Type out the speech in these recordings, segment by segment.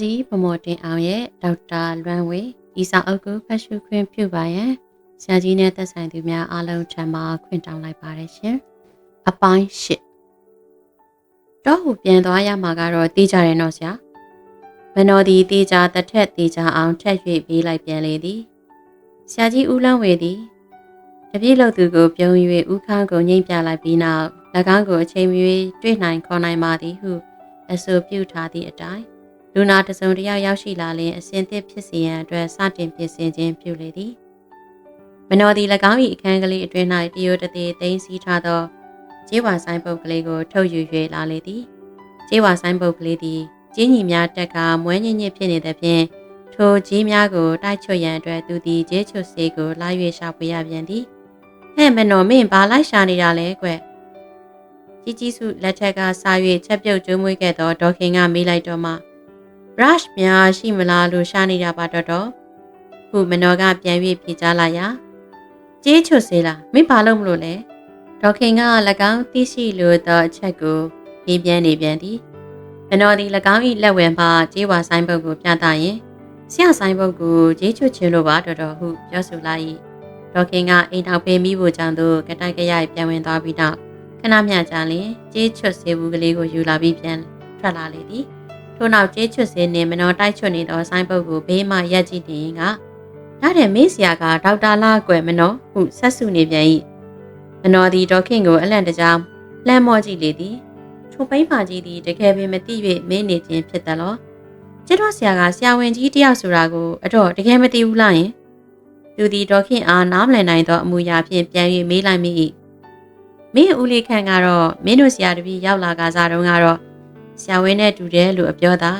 ကြီးဗမော်တင်အောင်ရဲ့ဒေါက်တာလွမ်းဝေဤစာအုပ်ကိုဖတ်ရှုခွင့်ပြုပါရန်ဆရာကြီးနဲ့သက်ဆိုင်သူများအားလုံးထံမှခွင့်တောင်းလိုက်ပါတယ်ရှင်။အပိုင်း၈တော့ဟူပြန်သွားရမှာကတော့တေးကြတယ်နော်ဆရာ။မနော်ဒီတေးကြတစ်ထက်တေးကြအောင်ထက်၍ပေးလိုက်ပြန်လေသည်။ဆရာကြီးဦးလန်းဝေသည်တပြည့်လို့သူကိုပြုံး၍ဥခန်းကိုငိမ့်ပြလိုက်ပြီးနောက်၎င်းကိုအချိန်မီတွေ့နိုင်ခေါ်နိုင်ပါသည်ဟုအဆိုပြုထားသည့်အတိုင်း လူနာတစုံတစ်ယောက်ရောက်ရှိလာလင်အစဉ်သစ်ဖြစ်စေရန်အတွက်စတင်ပြင်ဆင်ခြင်းပြုလေသည်မနော်သည်၎င်း၏အခန်းကလေးအတွင်း၌တရိုတသေးသိမ်းဆည်းထားသောကျေးဝါဆိုင်ပုတ်ကလေးကိုထုတ်ယူ၍လာလေသည်ကျေးဝါဆိုင်ပုတ်ကလေးသည်ကျင်းကြီးများတက်ကမွဲညင်ညစ်ဖြစ်နေသဖြင့်ထိုကြီးများကိုတိုက်ချွတ်ရန်အတွက်သူသည်ကျေးချွတ်စေးကိုလာ၍ရှာဖွေရပြန်သည်ဟဲ့မနော်မင်းဘာလိုက်ရှာနေတာလဲကွကြီးကြီးစုလက်ထက်ကစား၍ချက်ပြုတ်ကျွေးမွေးခဲ့သောဒေါခင်ကမေးလိုက်တော့မှ brush များရှိမလားလို့ရှာနေတာပါတော့တော့ခုမနောကပြန်၍ဖြေကြားလာရာကြေးချွတ်စေးလားမင်းဘာလို့မလို့လဲဒေါခင်က၎င်းသိရှိလိုသောအချက်ကိုပြေးပြန်နေပြန်သည်မနောသည်၎င်း၏လက်ဝဲမှကြေးဝါဆိုင်ပုတ်ကိုပြသရင်ဆရာဆိုင်ပုတ်ကိုကြေးချွတ်ခြင်းလိုပါတော့တော့ဟုပြောဆိုလိုက်၏ဒေါခင်ကအိမ်နောက်ဖေးမိဖို့ကြောင့်သူကတိုက်ကရိုက်ပြန်ဝင်သွားပြီးနောက်ခဏမျှကြာလျင်ကြေးချွတ်စေဘူးကလေးကိုယူလာပြီးပြန်ထွက်လာလေသည် ထို့နောက်ကြေးချွတ်စင်းနှင့်မနော်တိုက်ချွတ်နေသောဆိုင်းပုတ်ကိုဘေးမှရက်ကြည့်နေရင်ကရတဲ့မေးစရာကဒေါက်တာလာကွယ်မနော်ဟုဆက်စုနေပြန်၏မနော်သည်ဒေါခင်ကိုအလန့်တကြားလှမ်းမော့ကြည့်လေသည်ထိုပိန်းပါကြီးသည်တကယ်ပင်မသိ၍မင်းနေခြင်းဖြစ်တယ်လို့ကျတော့ဆရာကဆရာဝန်ကြီးတယောက်ဆိုတာကိုအတော့တကယ်မသိဘူးလားယင်သူသည်ဒေါခင်အားနားမလည်နိုင်သောအမူအရာဖြင့်ပြန်၍မေးလိုက်မိ၏မင်းဦးလေးခန့်ကတော့မင်းတို့ဆရာတပည့်ရောက်လာကစားတုန်းကတော့ ဆရာဝင်းနဲ့တူတယ်လို့အပြောတာ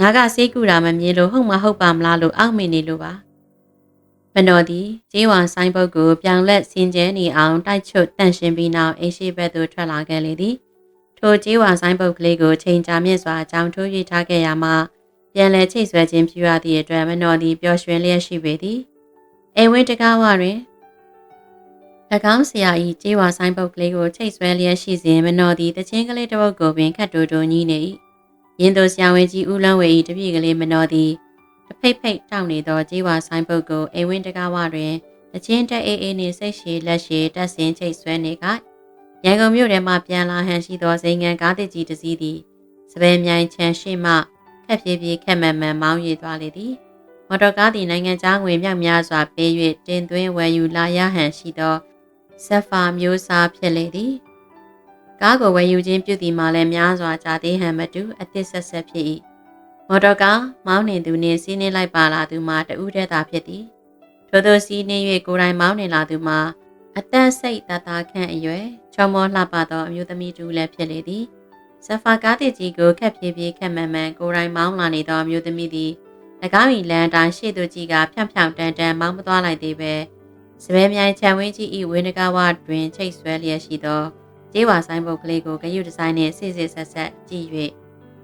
ငါကစိတ်ကူတာမမြင်လို့ဟုတ်မဟုတ်ပါမလားလို့အောက်မေ့နေလို့ပါမနော်သည်ကျေးဝါဆိုင်ပုတ်ကိုပြောင်လက်စင်ကျဲနေအောင်တိုက်ချွတ်တန့်ရှင်းပြီးနောက်အိရှိဘက်သို့ထွက်လာခဲ့လေသည်ထိုကျေးဝါဆိုင်ပုတ်ကလေးကိုချိန်ကြာမြင့်စွာကြောင်ထိုး၍ထားခဲ့ရမှာပြန်လည်ချိတ်ဆွဲခြင်းပြုရသည့်အတွက်မနော်သည်ပျော်ရွှင်လျက်ရှိပေသည်အိမ်ဝင်းတကားဝတွင်၎ င်းဆရာ၏ကျေးဝါဆိုင်ပုတ်ကလေးကိုချိတ်ဆွဲလျက်ရှိစဉ်မနော်သည်တချင်းကလေးတစ်ပုတ်ကိုပင်ခတ်တူတူညီးနေ၏ရင်းသူဆရာဝန်ကြီးဦးလန်းဝေ၏တပြည့်ကလေးမနော်သည်တဖိတ်ဖိတ်တောက်နေသောကျေးဝါဆိုင်ပုတ်ကိုအိမ်ဝင်းတကားဝတွင်တချင်းတက်အေးအေးနှင့်စိတ်ရှည်လက်ရှည်တက်ဆင်ချိတ်ဆွဲနေကရန်ကုန်မြို့ထဲမှပြန်လာဟန်ရှိသောစိန်ငံကားတစ်ကြီးတစ်စီးသည်စပယ်မြိုင်ချန်ရှိမှခက်ပြေးပြေးခက်မှန်မှန်မောင်းရည်သွားလေသည်မော်တော်ကားသည်နိုင်ငံခြားငွေမြောက်များစွာပေး၍တင်သွင်းဝယ်ယူလာရဟန်ရှိသော ဇက်ဖာမျိုးစားဖြစ်လေသည်ကားကိုဝယ်ယူခြင်းပြုသည်မှာလည်းများစွာကြာသေးဟန်မတူအသစ်ဆက်ဆက်ဖြစ်၏မော်တော်ကားမောင်းနေသူနှင့်စီးနှင်းလိုက်ပါလာသူမှာတဦးတည်းသာဖြစ်သည်ထို့သောစီးနှင်း၍ကိုယ်တိုင်မောင်းနေလာသူမှာအသက်စိတ်တသားခန့်အရွယ်ချောမောလှပသောအမျိုးသမီးတူလည်းဖြစ်လေသည်ဇဖာကားတစ်ကြီးကိုခက်ပြေးပြေးခက်မှန်မှန်ကိုယ်တိုင်မောင်းလာနေသောအမျိုးသမီးသည်၎င်း၏လမ်းတိုင်းရှေ့သို့ကြည့်ကဖြောင်ဖြောင်တန်တန်မောင်းမသွားလိုက်သေးပဲ စပယ်မြိုင်ချံဝင်းကြီးဤဝင်းနဂဝတွင်ချိတ်ဆွဲလျက်ရှိသောကျေးဝါဆိုင်ပုတ်ကလေးကိုဂရုဒီဇိုင်းနှင့်စစ်စစ်ဆက်ဆက်ကြည့်၍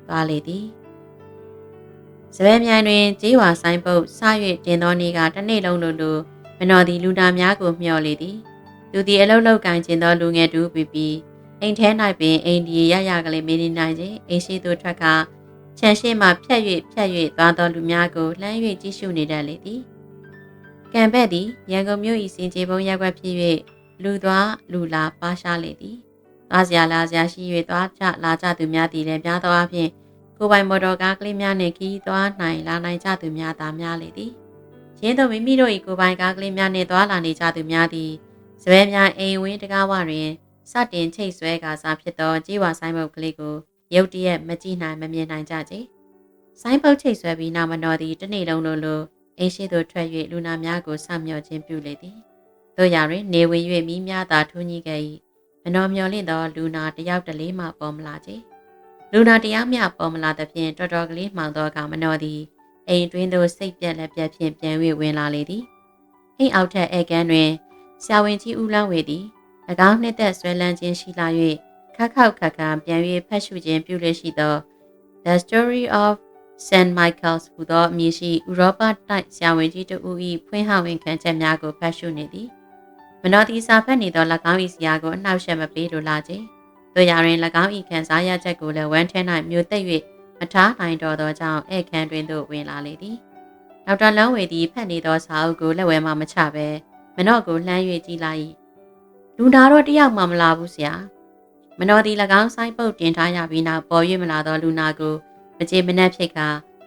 သွားလေသည်စပယ်မြိုင်တွင်ကျေးဝါဆိုင်ပုတ်စ၍တင်သောနေ့ကတစ်နေ့လုံးလိုလိုမနော်သည်လူနာများကိုမျှော်လေသည်သူသည်အလုတ်လောက်ကင်ကျင်သောလူငယ်တူပြီးပြီးအိမ်ထဲ၌ပင်အိမ်ဒီရရကလေးမင်းနေနိုင်ခြင်းအိမ်ရှိသို့ထွက်ကခြံရှိမှဖြတ်၍ဖြတ်၍သွားသောလူများကိုလှမ်း၍ကြည့်ရှုနေတတ်လေသည် ကံဘက်သည်ရန်ကုန်မြို့၏စင်ကြေပုံရက်ွက်ဖြစ်၍လူသွားလူလာပါရှားလေသည်။သွားစရာလာစရာရှိ၍သွားကြလာကြသူများသည်လည်းများသောအားဖြင့်ကိုပိုင်မော်တော်ကားကလေးများနှင့်ခီးသွားနိုင်လာနိုင်ကြသူများသာများလေသည်။ရင်းတို့မိမိတို့၏ကိုပိုင်ကားကလေးများနှင့်သွားလာနေကြသူများသည်စပယ်များအိမ်ဝင်းတကားဝတွင်စတင်ချိတ်ဆွဲကာစားဖြစ်သောကြေးဝါဆိုင်ဘုတ်ကလေးကိုရုတ်တရက်မကြည့်နိုင်မမြင်နိုင်ကြကြ။ဆိုင်ဘုတ်ချိတ်ဆွဲပြီးနောက်မတော်သည်တစ်နေ့လုံးလိုလို အိမ်ရှိသို့ထွက်၍လူနာများကိုစောင့်မျှော်ခြင်းပြုလေသည်တို့ရတွင်နေဝင်၍မိများသာထွန်းကြီးခဲ့၏မတော်မျော်လင့်သောလူနာတယောက်တလေးမှပေါ်မလာချေလူနာတယောက်မျှပေါ်မလာသဖြင့်တော်တော်ကလေးမှောင်သောကမတော်သည်အိမ်တွင်သို့စိတ်ပြက်လက်ပြက်ဖြင့်ပြန်၍ဝင်လာလေသည်အိမ်အောက်ထက်ဧကန်တွင်ဆရာဝန်ကြီးဦးလန်းဝေသည်၎င်းနှစ်သက်ဆွဲလန်းခြင်းရှိလာ၍ခက်ခောက်ခက်ခါပြန်၍ဖတ်ရှုခြင်းပြုလေရှိသော The Story of St. Michael's ဟူသောအမည်ရှိဥရောပတိုက်ဆရာဝန်ကြီးတဦး၏ဖွင့်ဟဝင်ခံချက်များကိုဖတ်ရှုနေသည်မနောတိစာဖတ်နေသော၎င်း၏ဆရာကိုအနှောက်အယှက်မပေးလိုလားခြင်းတို့ရရင်၎င်း၏ခံစားရချက်ကိုလည်းဝမ်းထဲ၌မျိုးသက်၍မထားနိုင်တော့သောကြောင့်ဧည့်ခန်းတွင်သို့ဝင်လာလေသည်ဒေါက်တာလန်းဝေသည်ဖတ်နေသောစာအုပ်ကိုလက်ဝဲမှမချဘဲမနော့ကိုလှမ်း၍ကြည့်လိုက်၏လူနာတော့တယောက်မှမလာဘူးဆရာမနော့သည်၎င်းဆိုင်ပုတ်တင်ထားရပြီးနောက်ပေါ်၍မလာသောလူနာကို မကြေမနက်ဖြစ်က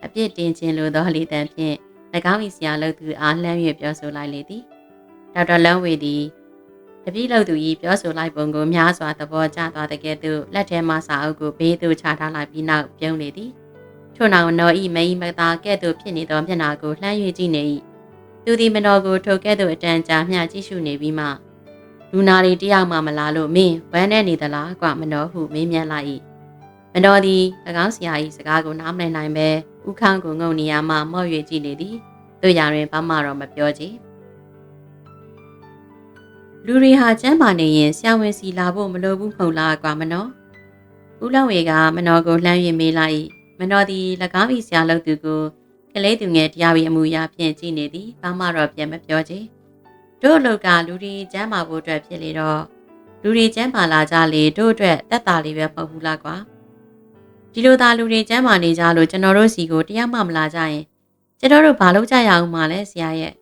အပြစ်တင်ခြင်းလိုသောလေတံဖြင့်၎င်း၏ဆရာလုပ်သူအားလှမ်း၍ပြောဆိုလိုက်လေသည်ဒေါက်တာလန်းဝေသည်တပည့်လုပ်သူ၏ပြောဆိုလိုက်ပုံကိုများစွာသဘောကျသွားတဲ့ကဲ့သို့လက်ထဲမှစာအုပ်ကိုဘေးသို့ချထားလိုက်ပြီးနောက်ပြုံးလေသည်ထို့နောက်နော်ဤမိမသားကဲ့သို့ဖြစ်နေသောမျက်နှာကိုလှမ်း၍ကြည့်နေ၏သူသည်မနော်ကိုထိုကဲ့သို့အတန်ကြာမျှကြည့်ရှုနေပြီးမှလူနာရီတယောက်မှမလာလို့မင်းဝမ်းနဲ့နေသလားကွမနော်ဟုမေးမြန်းလိုက်၏ မနော်သည်၎င်းဆရာ၏စကားကိုနားမလည်နိုင်ပဲဥခန်းကိုငုံနေရမှမော့၍ကြည့်နေသည်တို့ရရင်ဘာမှတော့မပြောချေလူတွေဟာကျမ်းမာနေရင်ဆရာဝန်စီလာဖို့မလိုဘူးမဟုတ်လားကွာမနော်ဦးလောင်ဝေကမနော်ကိုလှမ်း၍မေးလိုက်မနော်သည်၎င်း၏ဆရာလုပ်သူကိုကလေးသူငယ်တရားပြီးအမှုရာဖြင့်ကြည်နေသည်ဘာမှတော့ပြန်မပြောချေတို့လောက်ကလူတွေကျမ်းမာဖို့အတွက်ဖြစ်လေတော့လူတွေကျမ်းမာလာကြလေတို့အတွက်တက်တာလေးပဲမဟုတ်ဘူးလားကွာ ဒီလိုသာလူတွေကျမ်းမာနေကြလို့ကျွန်တော်တို့စီကိုတရားမှမလာကြရင်ကျွန်တော်တို့ဘာလုပ်ကြရအောင်မလဲဆရာရဲ့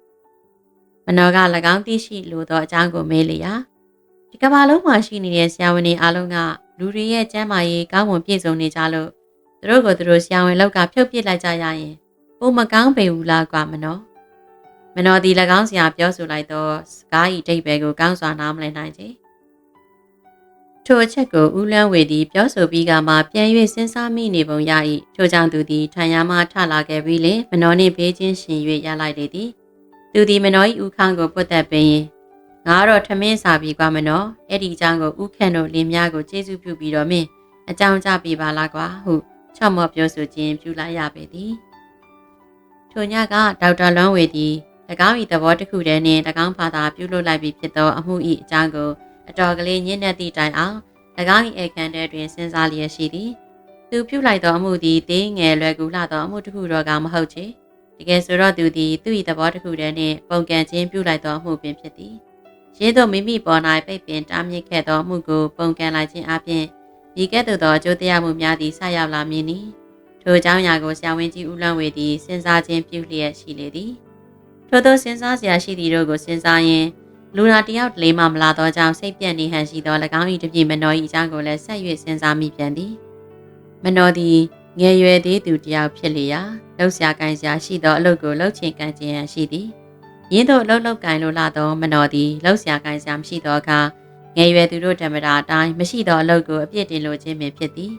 မနောက၎င်းသိရှိလိုသောအကြောင်းကိုမေးလျာဒီကမ္ဘာလုံးမှာရှိနေတဲ့ဆရာဝန်တွေအားလုံးကလူတွေရဲ့ကျမ်းမာရေးကောင်းမွန်ပြည့်စုံနေကြလို့သူတို့ကိုသူတို့ဆရာဝန်လောက်ကဖြုတ်ပစ်လိုက်ကြရရင်ပုံမကောင်းပေဘူးလားကွာမနောမနောဒီ၎င်းဆရာပြောဆိုလိုက်သောစကားဤတိတ်ပဲကိုကောင်းစွာနားမလည်နိုင်ချေ ထိုအချက်ကိုဦးလန်းဝေသည်ပြောဆိုပြီးကမှပြန်၍စဉ်းစားမိနေပုံရ၏ထိုကြောင့်သူသည်ထံရမှထလာခဲ့ပြီးလင်မနောနှင့်ဘေးချင်းရှင်၍ရလိုက်လေသည်သူသည်မနော၏ဦးခန်းကိုပုတ်သက်ပင်ငါတော့ထမင်းစာပြီးကွာမနောအဲ့ဒီအကြောင်းကိုဦးခန့်တို့လင်းများကိုကျေးဇူးပြုပြီးတော့မင်းအကြောင်းကြပြပါလားကွာဟုချော့မော့ပြောဆိုခြင်းပြုလိုက်ရပေသည်ထိုညကဒေါက်တာလွမ်းဝေသည်၎င်း၏သဘောတစ်ခုတည်းနှင့်၎င်းဘာသာပြုလုပ်လိုက်ပြီးဖြစ်သောအမှု၏အကြောင်းကို အတော်ကလေးညဉ့်တဲ့သည့်တိုင်အောင်၎င်း၏အခန်းထဲတွင်စဉ်းစားလျက်ရှိသည်သူပြုလိုက်သောအမှုသည်သေးငယ်လွယ်ကူလှသောအမှုတစ်ခုတော့ကမဟုတ်ချေတကယ်ဆိုတော့သူသည်သူ့၏သဘောတစ်ခုတည်းနှင့်ပုံကံချင်းပြုလိုက်သောအမှုပင်ဖြစ်သည်ရေးသောမိမိပေါ်၌ပိတ်ပင်တားမြစ်ခဲ့သောအမှုကိုပုံကံလိုက်ခြင်းအပြင်ဒီကဲ့သို့သောအကျိုးတရားမှုများသည်ဆက်ရောက်လာမည်နီထိုအကြောင်းအရာကိုဆရာဝန်ကြီးဦးလန်းဝေသည်စဉ်းစားခြင်းပြုလျက်ရှိလေသည်ထို့သောစဉ်းစားစရာရှိသည်တို့ကိုစဉ်းစားရင်း လူနာတယောက်တလေမှမလာသောကြောင့်စိတ်ပြက်နေဟန်ရှိသော၎င်း၏တပြည့်မနော၏အကြောင်းကိုလည်းဆက်၍စဉ်းစားမိပြန်သည်မနောသည်ငယ်ရွယ်သေးသူတယောက်ဖြစ်လျာလှုပ်ရှားကိုင်းရှားရှိသောအလုပ်ကိုလှုပ်ချင်ကန်ချင်ဟန်ရှိသည်ရင်းတို့လှုပ်လှုပ်ကိုင်းလိုလာသောမနောသည်လှုပ်ရှားကိုင်းရှားမရှိသောအခါငယ်ရွယ်သူတို့ဓမ္မတာအတိုင်းမရှိသောအလုပ်ကိုအပြစ်တင်လိုခြင်းပင်ဖြစ်သည်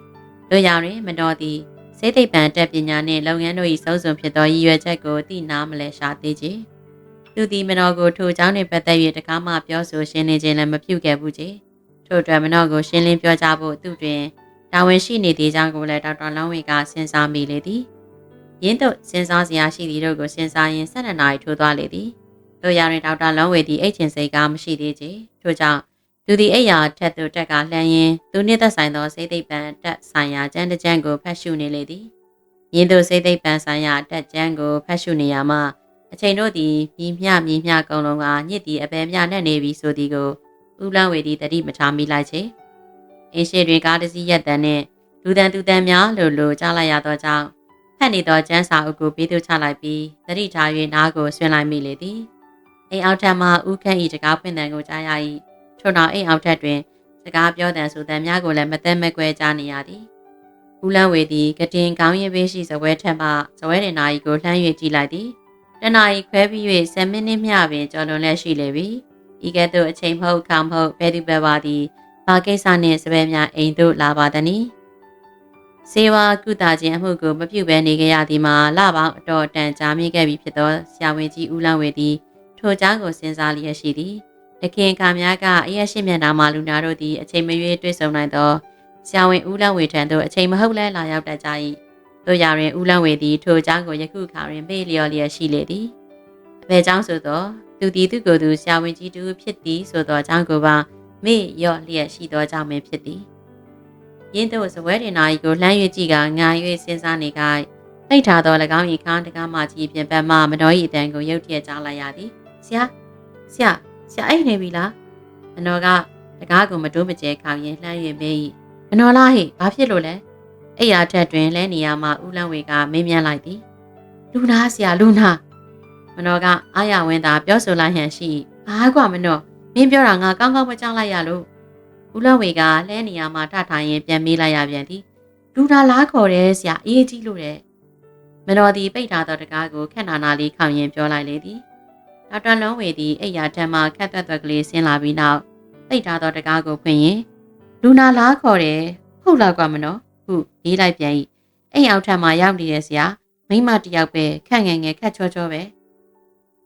တို့ကြောင့်တွင်မနောသည်စေသိပ္ပံတက်ပညာနှင့်လုပ်ငန်းတို့၏စုံစုံဖြစ်သောရည်ရွယ်ချက်ကိုသိနာမလဲရှာသေးခြင်း သူသည်မနောကိုထိုအကြောင်းနှင့်ပတ်သက်၍တကားမှပြောဆိုရှင်းလင်းခြင်းလည်းမပြုခဲ့ဘူးကြီးထို့အတွက်မနောကိုရှင်းလင်းပြောကြားဖို့သူတွင်တာဝန်ရှိနေသေးကြောင်းကိုလည်းဒေါက်တာလောင်းဝေကစဉ်းစားမိလေသည်ရင်းတို့စဉ်းစားစရာရှိသည်တို့ကိုစဉ်းစားရင်း၁၂နာရီထိုးသွားလေသည်တို့ရရင်ဒေါက်တာလောင်းဝေသည်အိတ်ချင်စိတ်ကမရှိသေးချေထို့ကြောင့်သူသည်အိယာထက်သို့တက်ကလှမ်းရင်းသူနှင့်သက်ဆိုင်သောစိတ်သိပ္ပံတက်ဆိုင်ရာကျမ်းတစ်ကျမ်းကိုဖတ်ရှုနေလေသည်ရင်းသူစိတ်သိပ္ပံဆိုင်ရာတက်ကျမ်းကိုဖတ်ရှုနေရမှ အချိန်တို့သည်မြည်မျှမြည်မျှကုံလုံးကညစ်သည်အပေမျှနဲ့နေပြီဆိုသည်ကိုဦးလန်းဝေသည်တတိမထားမိလိုက်ချေအင်းရှိတွင်ကားတစ်စီးရက်တန်နှင့်လူတန်သူတန်များလိုလိုကြားလိုက်ရသောကြောင့်ဖက်နေသောကျန်းစာအုပ်ကိုပေးသွချလိုက်ပြီးတတိထား၍နားကိုဆွင်လိုက်မိလေသည်အိမ်အောက်ထပ်မှဦးခန့်၏တကားဖွင့်တန်ကိုကြားရ၏ထို့နောက်အိမ်အောက်ထပ်တွင်စကားပြောတန်ဆိုတန်များကိုလည်းမသက်မကွဲကြားနေရသည်ဦးလန်းဝေသည်ကတင်ကောင်းရင်ပေးရှိဇပွဲထက်မှဇပွဲတင်နာရီကိုလှမ်း၍ကြည့်လိုက်သည် တနာရီခွဲပြီး၍10မိနစ်မျှပင်ကြော်လွန်လက်ရှိလေပြီဤကဲ့သို့အချိန်မဟုတ်ခါမဟုတ်ဘယ်သူပဲပါသည်ဘာကိစ္စနှင့်စပယ်များအိမ်သို့လာပါသည်။စေဝါကုသခြင်းအမှုကိုမပြုတ်ဘဲနေကြရသည်မှာလပေါင်းအတော်တန်ကြာမြင့်ခဲ့ပြီဖြစ်သောဆရာဝန်ကြီးဦးလန်းဝေသည်ထိုကြားကိုစဉ်းစားလျက်ရှိသည်။တခင်ခါများကအရက်ရှိမျက်နှာမှလူနာတို့သည်အချိန်မရွေးတွေ့ဆုံနိုင်သောဆရာဝန်ဦးလန်းဝေထံသို့အချိန်မဟုတ်လဲလာရောက်တတ်ကြ၏။ တို့ရရင်ဦးလန်းဝေသည်ထိုကြားကိုယခုခါတွင်ပေးလျော်လျက်ရှိလေသည်။အဖေเจ้าဆိုသောသူသည်သူကိုယ်သူဆရာဝန်ကြီးတူဖြစ်သည်ဆိုသောအကြောင်းကိုပါမေ့ရော့လျက်ရှိသောကြောင့်ပင်ဖြစ်သည်ရင်းတို့စပွဲတင်နာကြီးကိုလှမ်း၍ကြည့်ကငါ၍စဉ်းစားနေကတိတ်ထားသော၎င်း၏ခန်းတကားမှကြီးပြင်ပန်းမှမတော်၏အတန်ကိုရုတ်တရက်ကြားလိုက်ရသည်ဆရာဆရာဆရာအိတ်နေပြီလားမနော်ကတကားကိုမတိုးမကျဲခေါင်းရင်လှမ်း၍မေး၏မနော်လားဟိဘာဖြစ်လို့လဲ အိယာထက်တွင်လဲနေရမှာဦးလန့်ဝေကမင်းမြန်းလိုက်သည်လူနာဆရာလူနာမနောကအာရဝင်းသာပြောဆိုလိုက်ဟန်ရှိဘာကွာမနောမင်းပြောတာငါကောင်းကောင်းမကြောက်လိုက်ရလို့ဦးလန့်ဝေကလဲနေရမှာထထိုင်ရင်ပြန်မေးလိုက်ရပြန်သည်လူနာလားခေါ်တယ်ဆရာအေးကြီးလို့တဲ့မနောသည်ပိတ်ထားသောတကားကိုခက်နာနာလေးခေါင်ရင်ပြောလိုက်လေသည်ဒေါက်တာလုံးဝေသည်အိယာထက်မှခက်သွက်သွက်ကလေးဆင်းလာပြီးနောက်ပိတ်ထားသောတကားကိုဖွင့်ရင်လူနာလားခေါ်တယ်ဟုတ်လားကွာမနော ဟုရေးလိုက်ပြန်၏အိမ်အောက်ထပ်မှာရောက်နေတဲ့ဆရာမိမတယောက်ပဲခန့်ငယ်ငယ်ခက်ချောချောပဲ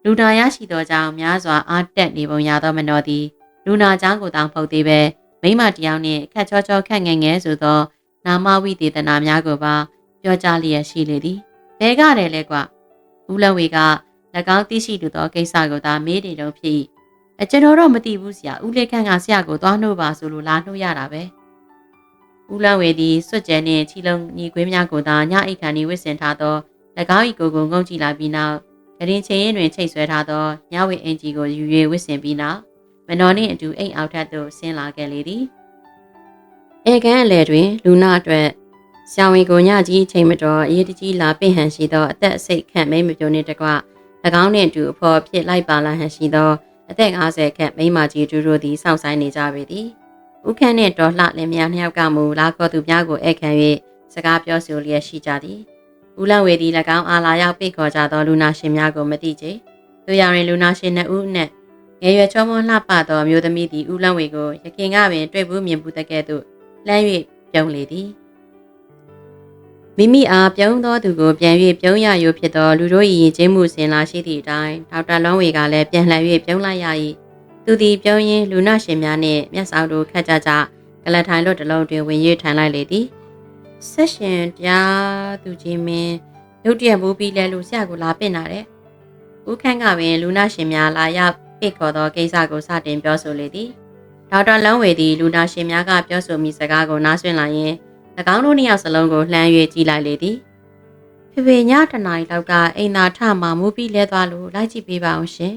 လူနာရရှိသောကြောင့်များစွာအားတက်နေပုံရသောမနောသည်လူနာချောင်းကိုတောင်ဖုတ်သေးပဲမိမတယောက်နှင့်ခက်ချောချောခန့်ငယ်ငယ်ဆိုသော နာမဝိသေသနာများကိုပါပြောကြားလျက်ရှိလေသည်ဘဲကတယ်လဲကွာဦးလဝေက၎င်းသိရှိလိုသောကိစ္စကိုသာမေးနေတော့ဖြစ်၏အကျွန်တော်တော့မသိဘူးဆရာဦးလေးခန့်ကဆရာကိုသွားနှုတ်ပါဆိုလို့လာနှုတ်ရတာပဲ ဦးလဝေသည်စွတ်ကြဲနှင့်ချီလုံးညီကွင်းများကိုသာညအိတ်ခန်ဤဝစ်စင်ထားသော၎င်း၏ကိုယ်ကိုငုံကြည့်လာပြီးနောက်ကရင်ချင်းရင်တွင်ချိတ်ဆွဲထားသောညဝေအင်ကြီးကိုယူ၍ဝစ်စင်ပြီးနောက်မနော်နှင့်အတူအိမ်အောက်ထပ်သို့ဆင်းလာခဲ့လေသည်ဧကန်အလယ်တွင် လူနာအတွက်ဆရာဝန်ကိုညကြီးချိန်မတော်အရေးတကြီးလာပင့်ဟန်ရှိသောအသက်အစိတ်ခန့်မိမပြိုနှင့်တကွ၎င်းနှင့်အတူအဖော်ဖြစ်လိုက်ပါလာဟန်ရှိသောအသက်50ခန့်မိမကြီးတူတို့သည်စောင့်ဆိုင်နေကြပေသည် ဥခန့်နှင့်တော်လှလင်များနှစ်ယောက်ကမူလာခေါ်သူများကိုဧည့်ခံ၍စကားပြောဆိုလျက်ရှိကြသည်ဦးလဝေသည်၎င်းအားလာရောက်ပိတ်ခေါ်ကြသောလူနာရှင်များကိုမသိကြ။သူရရင်လူနာရှင်နှစ်ဦးနှင့်ငယ်ရွယ်ချောမွန်လှပသောမျိုးသမီးသည်ဦးလဝေကိုရခင်ကပင်တွေ့ဘူးမြင်ဘူးတကဲ့သို့လှမ်း၍ပြုံးလေသည်။မိမိအားပြုံးသောသူကိုပြန်၍ပြုံးရရိုးဖြစ်သောလူတို့၏ရင်ကျင်းမှုစင်လာရှိသည့်အတိုင်းဒေါက်တာလွန်ဝေကလည်းပြန်လှန်၍ပြုံးလိုက်ရ၏။ သူသည်ပြုံးရင်းလူနာရှင်များနှင့်မျက်စောက်တို့ခတ်ကြကြကလထိုင်လွတ်တလုံးတွင်ဝင်၍ထိုင်လိုက်လေသည်။ဆက်ရှင်တရားသူကြီးမင်းရုတ်တရက်ဘူးပြီးလဲလို့ဆရာကလာပင့်လာတဲ့ဦးခန့်ကပင်လူနာရှင်များလာရောက်ပိတ်ခေါ်သောကိစ္စကိုစတင်ပြောဆိုလေသည်ဒေါက်တာလန်းဝေသည်လူနာရှင်များကပြောဆိုမိစကားကိုနားဆွင့်လာရင်၎င်းတို့နှစ်ယောက်စလုံးကိုလှမ်း၍ကြည့်လိုက်လေသည်ဖေဖေညတနာရီလောက်ကအိမ်သာထမှမူပြီးလဲသွားလို့လိုက်ကြည့်ပေးပါအောင်ရှင်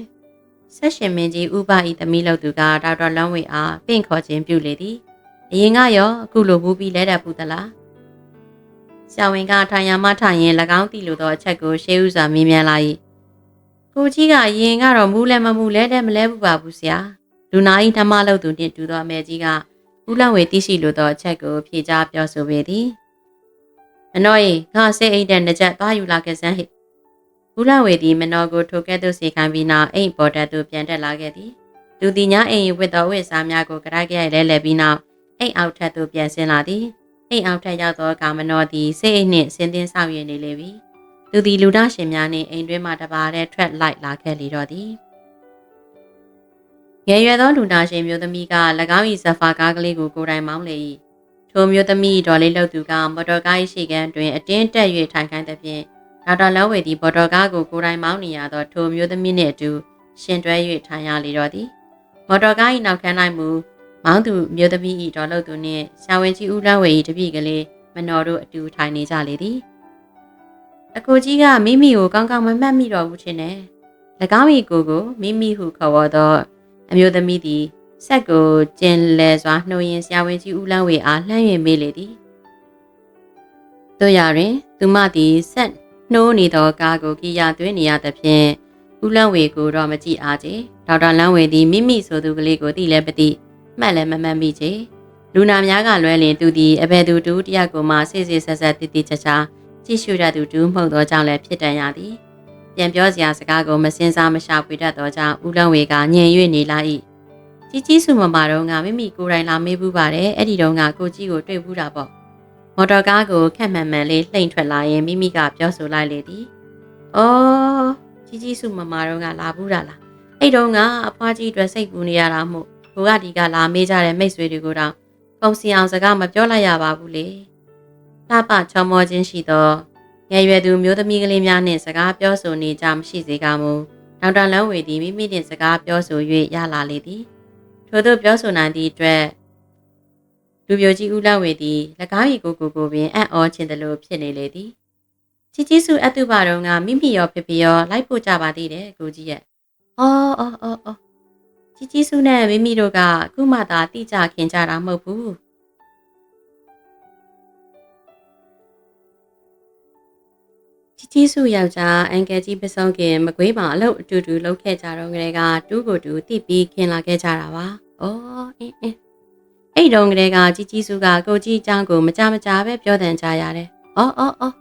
ဆက်ရှင်မင်းကြီးဥပဤသမီးလောက်သူကဒေါက်တာလန်းဝေအားပင့်ခေါ်ခြင်းပြုလေသည်အရင်ကရောအခုလိုမူပြီးလဲတတ်ဘူးသလားဆရာဝန်ကထိုင်ရမှထိုင်ရင်၎င်းတည်လိုသောအချက်ကိုရှေးဥစွာမေးမြန်းလာ၏ကိုကြီးကအရင်ကတော့မူးလဲမမူးလဲတဲ့မလဲဘူးပါဘူးဆရာလူနာဤဓမ္မလောက်သူနှင့်တူသောအမေကြီးကဦးလန့်ဝေသိရှိလိုသောအချက်ကိုဖြေကြားပြောဆိုပေသည်မနောရေငါစိတ်အိတ်တဲ့နှစ်ချက်သွားယူလာခဲ့စမ်းဟိ ဦးလန့်ဝေသည်မနောကိုထိုကဲ့သို့စေခံပြီးနောက်အိမ်ပေါ်တက်သို့ပြန်တက်လာခဲ့သည်သူသည်ညအိမ်ဝတ်သောဝတ်စားများကိုကြိုက်ကြဲလဲလဲပြီးနောက်အိမ်အောက်ထပ်သို့ပြန်ဆင်းလာသည်အိမ်အောင်ထက်ရောက်သောကာမနောသည်စိတ်အိတ်နှင့်ဆင်းသင်းဆောင်ရည်နေလေပြီသူသည်လူဒရှင်များနှင့်အိမ်တွင်းမှတပါးတည်းထွက်လိုက်လာခဲ့လေတော့သည်ငယ်ရွယ်သောလူနာရှင်မျိုးသမီးက၎င်း၏ဇဖာကားကလေးကိုကိုယ်တိုင်မောင်းလေ၏ထိုမျိုးသမီးဒေါ်လေးလှုပ်သူကမော်တော်ကား၏ရှေ့ကန်းတွင်အတင်းတက်၍ထိုင်ခိုင်းသဖြင့် ဒေါက်တာလောဝေသည်မော်တော်ကားကိုကိုယ်တိုင်မောင်းနေရသောထိုမျိုးသမီးနှင့်အတူရှင်တွဲ၍ထိုင်ရလေတော့သည်မော်တော်ကား၏နောက်ခန်း၌မူမောင်းသူမျိုးသမီးဤတော်လို့သူနှင့်ဆာဝင်ကြီးဦးလန်းဝေဤတပည့်ကလေးမနော်တို့အတူထိုင်နေကြလေသည်အကိုကြီးကမိမိကိုကောင်းကောင်းမမှတ်မိတော့ဘူးချင်းနဲ့၎င်း၏ကိုကိုမိမိဟုခေါ်ဝေါ်သောအမျိုးသမီးသည်ဆက်ကိုကျင်လဲစွာနှိုးရင်ဆရာဝန်ကြီးဦးလန်းဝေအားလှမ်း၍မေးလေသည်တို့ရတွင် သူမသည်ဆက် နှိုးနေသောကားကိုကြည်ရသွင်းနေရသဖြင့်ဦးလန်းဝေကိုတော့မကြည့်အားချေဒေါက်တာလန်းဝေသည်မိမိဆိုသူကလေးကိုသိလဲပသိမှတ်လည်းမမှတ်မိချေလူနာများကလွဲလင်သူသည်အဘယ်သူတူတယောက်ကိုမှစိတ်စိတ်ဆက်ဆက်တိတိကျကျကြည့်ရှုရသူတူမှုန့်သောကြောင့်လည်းဖြစ်တန်ရသည်ပြန်ပြောစရာစကားကိုမစင်စားမရှာဖွေတတ်သောကြောင့်ဦးလုံးဝေကညင်၍နေလာ၏ကြီးကြီးစုမမတော့ငါမိမိကိုယ်တိုင်လာမေးဘူးပါတယ်အဲ့ဒီတော့ငါကိုကြီးကိုတွေ့ဘူးတာပေါ့ မော်တော်ကားကိုခက်မှန်မှန်လေးလှိမ့်ထွက်လာရင်မိမိကပြောဆိုလိုက်လေသည်။အော်ကြီးကြီးစုမမတော့ငါလာဘူးတာလား။အဲ့တော့ငါအဖွားကြီးအတွက်စိတ်ပူနေရတာမို့ဟိုကဒီကလာမေးကြတဲ့မိတ်ဆွေတွေကိုတော့ပုံစီအောင်စကားမပြောလိုက်ရပါဘူးလေ။လှပချောမောခြင်းရှိသောငယ်ရွယ်သူမျိုးသမီးကလေးများနှင့်စကားပြောဆိုနေကြမရှိစေကမူဒေါက်တာလန်းဝေသည်မိမိနှင့်စကားပြောဆို၍ရလာလေသည်ထို့သောပြောဆိုနိုင်သည့်အတွက် လူပြိုကြီးဦးလဝေသည်၎င်း၏ကိုကိုကိုပင်အံ့ဩခြင်းတလို့ဖြစ်နေလေသည်ချီချီစုအတုပတော်ကမိမိရောဖြစ်ဖြစ်ရောလိုက်ဖို့ကြပါသေးတယ်ကိုကြီးရဲ့အော်အော်အော်အော်ကြီးကြီးစုနဲ့မိမိတို့ကအခုမှသာတိကျခင်ကြတာမဟုတ်ဘူးကြီးကြီးစုယောက်ျားအန်ကယ်ကြီးပစုံခင်မကွေးပါအလုပ်အတူတူလုပ်ခဲ့ကြတော့ကလေးကတူးကိုတူတိပြီးခင်လာခဲ့ကြတာပါ။အော်အင်းအင်း အဲ့တုန်းကလေးကကြီးကြီးစုကကိုကြီးအကြောင်းကိုမကြမကြပဲပြောတန်ကြရတယ်။အော်အော်အော်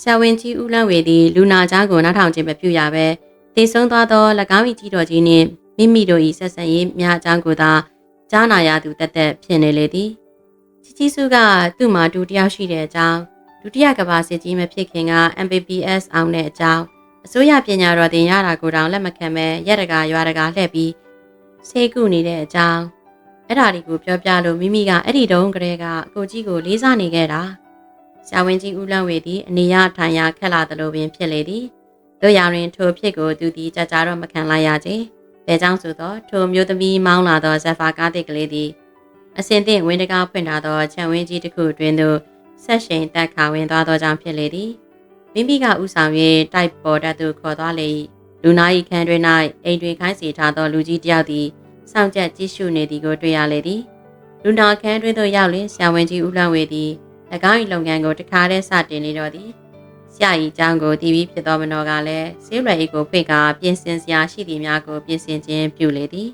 ဆရာဝန်ကြီးဦးလန့်ဝေသည်လူနာကြားကိုနားထောင်ခြင်းမပြုရပဲတည်ဆုံးသွားသော၎င်း၏ကြီးတော်ကြီးနှင့်မိမိတို့၏ဆက်ဆံရေးများအကြောင်းကိုသာကြားနာရသူတက်တက်ဖြစ်နေလေသည်။ကြီးကြီးစုကသူ့မှာတူတယောက်ရှိတဲ့အကြောင်းဒုတိယကမ္ဘာစစ်ကြီးမဖြစ်ခင်က MBBS အောင်တဲ့အကြောင်းအစိုးရပညာတော်တင်ရတာကိုတောင်လက်မခံပဲရက်တကာရွာတကာလှည့်ပြီးဆေးကုနေတဲ့အကြောင်း အဲ့ဒါတွေကိုပြောပြလို့မိမိကအဲ့ဒီတုန်းကတည်းကအကိုကြီးကိုလေးစားနေခဲ့တာဆရာဝန်ကြီးဦးလန့်ဝေသည်အနေရထိုင်ရခက်လာသလိုပင်ဖြစ်လေသည်တို့ရရင်ထိုဖြစ်ကိုသူသည်ကြကြတော့မခံလိုက်ရချေဘဲကြောင့်ဆိုတော့ထိုမျိုးသမီးမောင်းလာသောဇက်ဖာကားတစ်ကလေးသည်အစင်သင့်ဝင်းတကားဖွင့်ထားသောခြံဝင်းကြီးတစ်ခုအတွင်းသို့ဆက်ရှိန်တက်ခါဝင်သွားသောကြောင့်ဖြစ်လေသည်မိမိကဥဆောင်၍တိုက်ပေါ်တတ်သူခေါ်သွားလေ၏လူနာ၏ခန်းတွင်၌အိမ်တွင်ခိုင်းစီထားသောလူကြီးတယောက်သည် စောင့်ကြက်ကြည့်ရှုနေသည်ကိုတွေ့ရလေသည်လူနာခန်းတွင်သို့ရောက်လင်ဆရာဝန်ကြီးဦးလန့်ဝေသည်၎င်း၏လုပ်ငန်းကိုတခါတည်းစတင်နေတော့သည်ဆရာ၏အကြောင်းကိုတီးပြီးဖြစ်သောမနောကလည်းဆေးရွယ်၏ကိုဖွင့်ကာပြင်ဆင်စရာရှိသည်များကိုပြင်ဆင်ခြင်းပြုလေသည်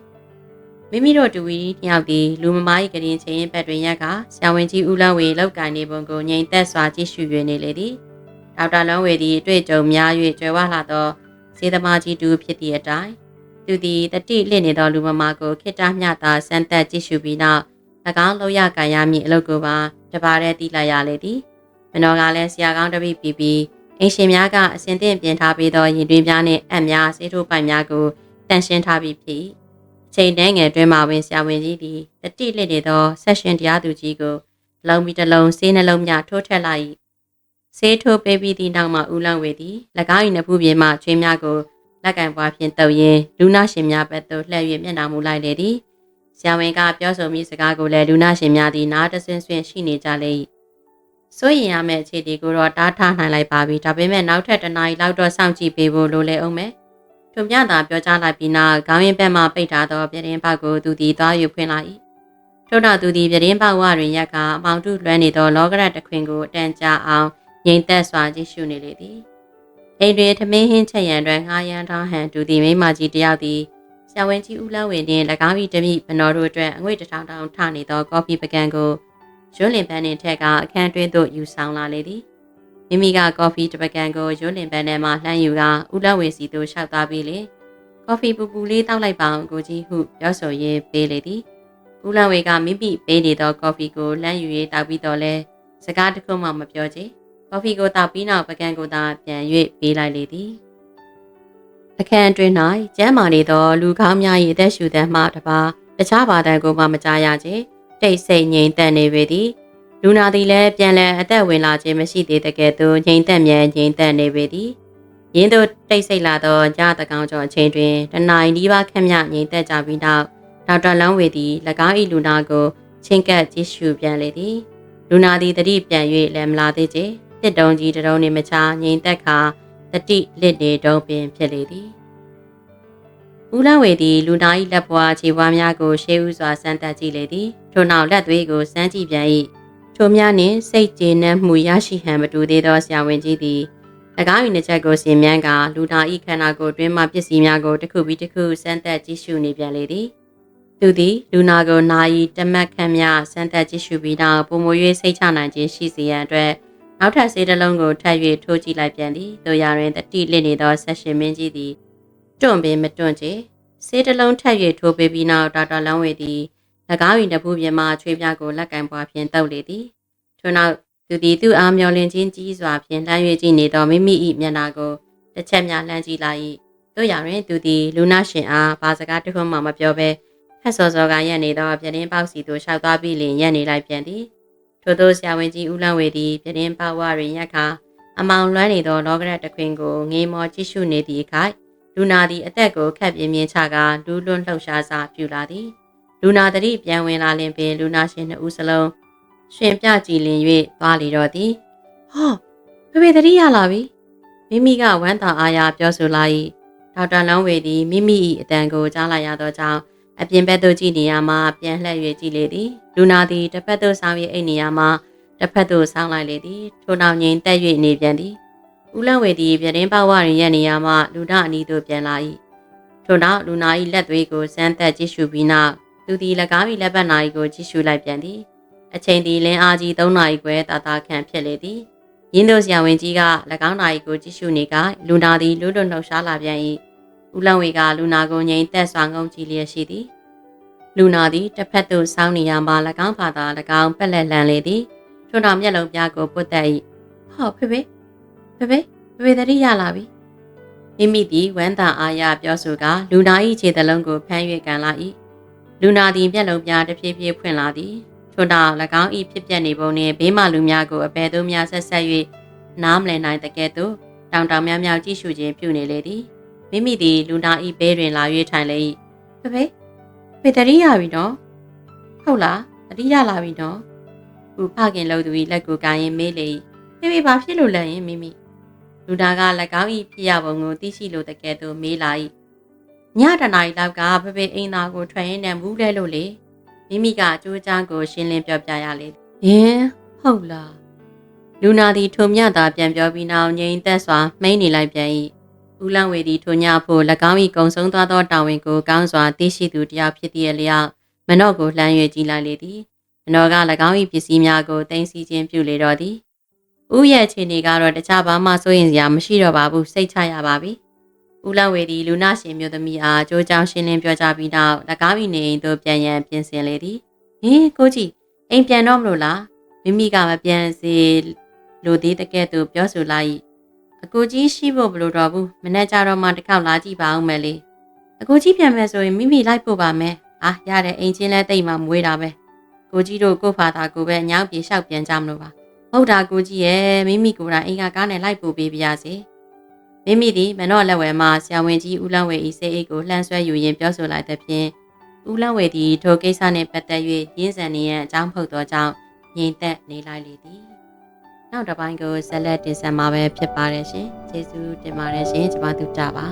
မိမိတို့တူဝီတယောက်သည်လူမမား၏ကရင်ချင်းဘက်တွင်ရက်ကဆရာဝန်ကြီးဦးလန်းဝေလောက်ကန်နေပုံကိုငြိမ်သက်စွာကြည့်ရှု၍နေလေသည်ဒေါက်တာလုံးဝေသည်အတွေ့အကြုံများ၍ကြွယ်ဝလာသောစေသမားကြီးတူဖြစ်သည့်အတိုင်း သူသည်တတိလင့်နေသောလူမမားကိုခိတ္တမျှသာစမ်းသပ်ကြည့်ရှုပြီးနောက်၎င်းလောက်ရကန်ရမည့်အလုပ်ကိုပါတပါးတည်းတီးလိုက်ရလေသည်မနောကလည်းဆရာကောင်းတပိပြီးပြီးအင်ရှင်များကအစဉ်သင့်ပြင်ထားပြီးသောရင်တွင်းများနှင့်အံ့များစေးထိုးပိုင်များကိုတန်ရှင်းထားပြီးဖြစ်ချိန်တန်းငယ်တွင်မှဝင်ဆရာဝန်ကြီးသည်တတိလစ်နေသောဆက်ရှင်တရားသူကြီးကိုလုံးပြီးတစ်လုံးဆေးနှလုံးများထိုးထက်လိုက်၏ဆေးထိုးပေးပြီးသည့်နောက်မှဦးလန့်ဝေသည်၎င်း၏နဖူးပြင်မှချွေးများကို လက်ကင်ပွားဖြင့်တုပ်ရင်းလူနာရှင်များဘက်သို့လှည့်၍မျက်နှာမူလိုက်လေသည်ဆရာဝန်ကပြောဆိုမိစကားကိုလည်းလူနာရှင်များသည်နားတဆင်းဆွင်ရှိနေကြလေ၏စိုးရင်ရမယ့်အခြေဒီကိုတော့တားထားနိုင်လိုက်ပါပြီဒါပေမဲ့နောက်ထပ်တစ်နာရီလောက်တော့စောင့်ကြည့်ပေးဖို့လိုလေအောင်မယ်ထို့မြသာပြောကြားလိုက်ပြီးနောက်ခေါင်းရင်းဘက်မှပိတ်ထားသောပြတင်းပေါက်ကိုသူသည်သွားယူဖွင့်လိုက်၏ထို့နောက်သူသည်ပြတင်းပေါက်ဝတွင်ရက်ကအမောင်တုလွှမ်းနေသောလောကရတခွင်ကိုအတန်ကြာအောင်ငြိမ်သက်စွာကြည့်ရှုနေလေသည် အိမ်တွင်ထမင်းဟင်းချက်ရန်တွင်ငားရန်ထောင်းဟန်သူသည်မိမကြီးတယောက်သည်ဆရာဝန်ကြီးဦးလန်းဝင်နှင့်၎င်း၏တမိဘနော်တို့အတွက်အငွေ့တထောင်ထောင်ထနေသောကော်ဖီပကံကိုရွှွလင်ပန်းနှင့်ထက်ကအခန်းတွင်းသို့ယူဆောင်လာလေသည်မိမိကကော်ဖီတစ်ပကံကိုရွှွလင်ပန်းထဲမှလှမ်းယူကဦးလန်းဝင်စီသို့ရှောက်သွားပြီးလေကော်ဖီပူပူလေးတောက်လိုက်ပါအောင်ကိုကြီးဟုပြောဆိုရင်းပေးလေသည်ဦးလန်းဝေကမိမိပေးနေသောကော်ဖီကိုလှမ်းယူ၍တောက်ပြီးတော့လဲစကားတစ်ခုမှမပြောချေ ကော်ဖီကိုတောက်ပြီးနောက်ပကံကိုသာပြန်၍ပေးလိုက်လေသည်အခန်းအတွင်း၌ကျမ်းမာနေသောလူကောင်းများ၏အသက်ရှူသံမှတပါတခြားဘာတန်ကိုမှမကြားရချေတိတ်ဆိတ်ငြိမ်သက်နေပေသည်လူနာသည်လည်းပြန်လည်အသက်ဝင်လာခြင်းမရှိသေးတဲ့ကဲ့သို့ငြိမ်သက်မြန်ငြိမ်သက်နေပေသည်ရင်းတို့တိတ်ဆိတ်လာသောညတကောင်ကျော်အချိန်တွင်တနင်္လာရီပါခက်မြငြိမ်သက်ကြပြီးနောက်ဒေါက်တာလောင်းဝေသည်၎င်း၏လူနာကိုချင်းကပ်ကြည့်ရှုပြန်လေသည်လူနာသည်တတိပြန်၍လည်းမလာသေးချေ တစ်တုံကြီးတရုံနေမချငြိမ်သက်ခါတတိလစ်နေတုံးပင်ဖြစ်လေသည်ဦးလဝေသည်လူနာ၏လက်ပွားခြေပွားများကိုရှေးဥစွာစမ်းသပ်ကြည့်လေသည်ထို့နောက်လက်သွေးကိုစမ်းကြည့်ပြန်၏ထိုများနှင့်စိတ်ကျေနပ်မှုရရှိဟန်မတူသေးသောဆရာဝန်ကြီးသည်၎င်း၏နှစ်ချက်ကိုဆင်မြန်းကလူနာ၏ခန္ဓာကိုယ်တွင်းမှပစ္စည်းများကိုတစ်ခုပြီးတစ်ခုစမ်းသပ်ကြည့်ရှုနေပြန်လေသည်သူသည်လူနာကိုနာယီတမတ်ခန့်များစမ်းသပ်ကြည့်ရှုပြီးနောက်ပုံမွေ၍စိတ်ချနိုင်ခြင်းရှိစေရန်အတွက် နောက်ထပ်ဆေးတစ်လုံးကိုထပ်၍ထိုးကြည့်လိုက်ပြန်သည်တို့ရတွင်တတိလစ်နေသောဆက်ရှင်မင်းကြီးသည်တွန့်ပင်မတွန့်ချေဆေးတစ်လုံးထပ်၍ထိုးပေးပြီးနောက်ဒေါက်တာလောင်းဝေသည်၎င်း၏တပူပြင်မှချွေးပြားကိုလက်ကင်ပွားဖြင့်တုပ်လေသည်ထို့နောက်သူသည်သူ့အားမျောလင့်ခြင်းကြီးစွာဖြင့်လှမ်း၍ကြည့်နေသောမိမိ၏မျက်နှာကိုတစ်ချက်များလှမ်းကြည့်လိုက်၏တို့ရာတွင်သူသည်လူနာရှင်အားဘာစကားတစ်ခုမှမပြောဘဲဖက်စော်စော်ကရက်နေသောပြတင်းပေါက်စီသို့ရှောက်သွားပြီးလင်ရက်နေလိုက်ပြန်သည် ထို့သောဆရာဝန်ကြီးဦးလန်းဝေသည်ပြတင်းပေါက်ဝတွင်ရက်ခါအမောင်လွှမ်းနေသောလောကရတခွင်ကိုငေးမော်ကြည့်ရှုနေသည့်အခါလူနာသည်အသက်ကိုခက်ပြင်းပြင်းချကာလူးလွန်းလှုပ်ရှားစာပြူလာသည်လူနာတတိပြန်ဝင်လာလင်ပင်လူနာရှင်နှစ်ဦးစလုံးရှင်ပြကြည်လင်၍သွားလေတော့သည်ဟောဖေဖေတတိရလာပြီမိမိကဝမ်းသာအားရပြောဆိုလာ၏ဒေါက်တာလောင်းဝေသည်မိမိ၏အတန်ကိုကြားလိုက်ရသောကြောင့် အပြင်ဘက်သို့ကြည့်နေရမှပြန်လှည့်၍ကြည့်လေသည်လူနာသည်တစ်ဖက်သို့ဆောင်း၍အိတ်နေရမှတစ်ဖက်သို့ဆောင်းလိုက်လေသည်ထို့နောက်ငိမ်တက်၍နေပြန်သည်ဦးလန့်ဝေသည်ပြတင်းပေါဝရင်ရဲ့နေရာမှလူနာအနီးသို့ပြန်လာ၏ထို့နောက်လူနာ၏လက်သွေးကိုစမ်းသက်ကြည့်ရှုပြီးနောက်သူသည်၎င်း၏လက်ပတ်နာရီကိုကြည့်ရှုလိုက်ပြန်သည်အချိန်သည်လင်းအားကြီး3နာရီခွဲတာတာခန့်ဖြစ်လေသည်ရင်းတို့ဆရာဝန်ကြီးက၎င်းနာရီကိုကြည့်ရှုနေကလူနာသည်လူလွတ်နှုတ်ရှားလာပြန်၏ ဦးလန့်ဝေကလူနာကိုငိမ်သက်စွာငုံကြည့်လျက်ရှိသည်လူနာသည်တစ်ဖက်သို့စောင်းနေရမှ၎င်းဘာသာ၎င်းပက်လက်လန်လေသည်ထို့နောက်မျက်လုံးပြားကိုပုတ်တက်၏ဟောဖေဖေဖေဖေဖေဖေတတိရလာပြီမိမိသည်ဝမ်းသာအားရပြောဆိုကလူနာ၏ခြေသလုံးကိုဖမ်း၍ကန်လာ၏လူနာသည်မျက်လုံးပြားတစ်ဖြည်းဖြည်းဖွင့်လာသည်ထို့နောက်၎င်း၏ဖြစ်ပျက်နေပုံနှင့်ဘေးမှလူများကိုအဘယ်သို့များဆက်ဆက်၍နားမလည်နိုင်တကဲ့သို့တောင်တောင်များများကြည့်ရှုခြင်းပြုနေလေသည် မိမိသည်လူနာ၏ဘေးတွင်လာ၍ထိုင်လေ၏ဖေဖေဖေတတိရပြီနော်ဟုတ်လားတတိရလာပြီနော်ဦးဖခင်လို့သူ၏လက်ကိုကိုင်းရင်မေးလေ၏ဖေဖေဘာဖြစ်လို့လဲရင်မိမိလူနာက၎င်း၏ဖြစ်ရပုံကိုသိရှိလိုတကဲ့သို့မေးလာ၏ညတနာရီလောက်ကဖေဖေအိမ်သားကိုထွက်ရင်းနဲ့မူးလဲလို့လေမိမိကအကျိုးချမ်းကိုရှင်းလင်းပြောပြရလေဟင်ဟုတ်လားလူနာသည်ထုံမြသာပြန်ပြောပြီးနောက်ငြိမ်သက်စွာမှိန်းနေလိုက်ပြန်၏ ဦးလန့်ဝေသည်ထိုညဖို့၎င်း၏ကုံဆုံးသွားသောတာဝန်ကိုကောင်းစွာသိရှိသူတစ်ယောက်ဖြစ်သည့်အလျောက်မနော့ကိုလှမ်း၍ကြည်လိုက်လေသည်မနော့က၎င်း၏ပစ္စည်းများကိုတင်စီခြင်းပြုလေတော့သည်ဦးရဲ့အခြေအနေကတော့တခြားဘာမှစိုးရင်စရာမရှိတော့ပါဘူးစိတ်ချရပါပြီဦးလန့်ဝေသည်လူနာရှင်မျိုးသမီးအားကြိုးကြောင်ရှင်းလင်းပြောကြားပြီးနောက်၎င်း၏နေအိမ်သို့ပြန်ရန်ပြင်ဆင်လေသည်ဟင်ကိုကြီးအိမ်ပြန်တော့မလို့လားမိမိကမပြန်စေလိုသေးတဲ့ကဲ့သို့ပြောဆိုလိုက်၏ အကိုကြီးရှိဖို့မလိုတော့ဘူးမနေ့ကျတော့မှတစ်ခေါက်လာကြည့်ပါဦးမယ်လေအကိုကြီးပြန်မယ်ဆိုရင်မိမိလိုက်ပို့ပါမယ်အာရတဲ့အိမ်ချင်းလဲတိတ်မှမွေးတာပဲကိုကြီးတို့ကိုဖာသာကိုပဲညောင်းပြေလျှောက်ပြန်ကြမလို့ပါဟုတ်တာကိုကြီးရဲ့မိမိကိုယ်တိုင်အိမ်ကကားနဲ့လိုက်ပို့ပေးပါရစေမိမိသည်မနော့လက်ဝဲမှဆရာဝန်ကြီးဦးလန့်ဝဲ၏စေအိတ်ကိုလှမ်းဆွဲယူရင်းပြောဆိုလိုက်တဲ့ဖြင့်ဦးလန့်ဝဲသည်ထိုကိစ္စနှင့်ပတ်သက်၍ရင်းစံနေရန်အကြောင်းဖုတ်သောကြောင့်ငြိမ်သက်နေလိုက်လေသည် နောက်တစ်ပိုင်းကိုဆက်လက်တင်ဆက်မှာပဲဖြစ်ပါတယ်ရှင်ကျေးဇူးတင်ပါတယ်ရှင်ကျွန်မတို့ကြပါ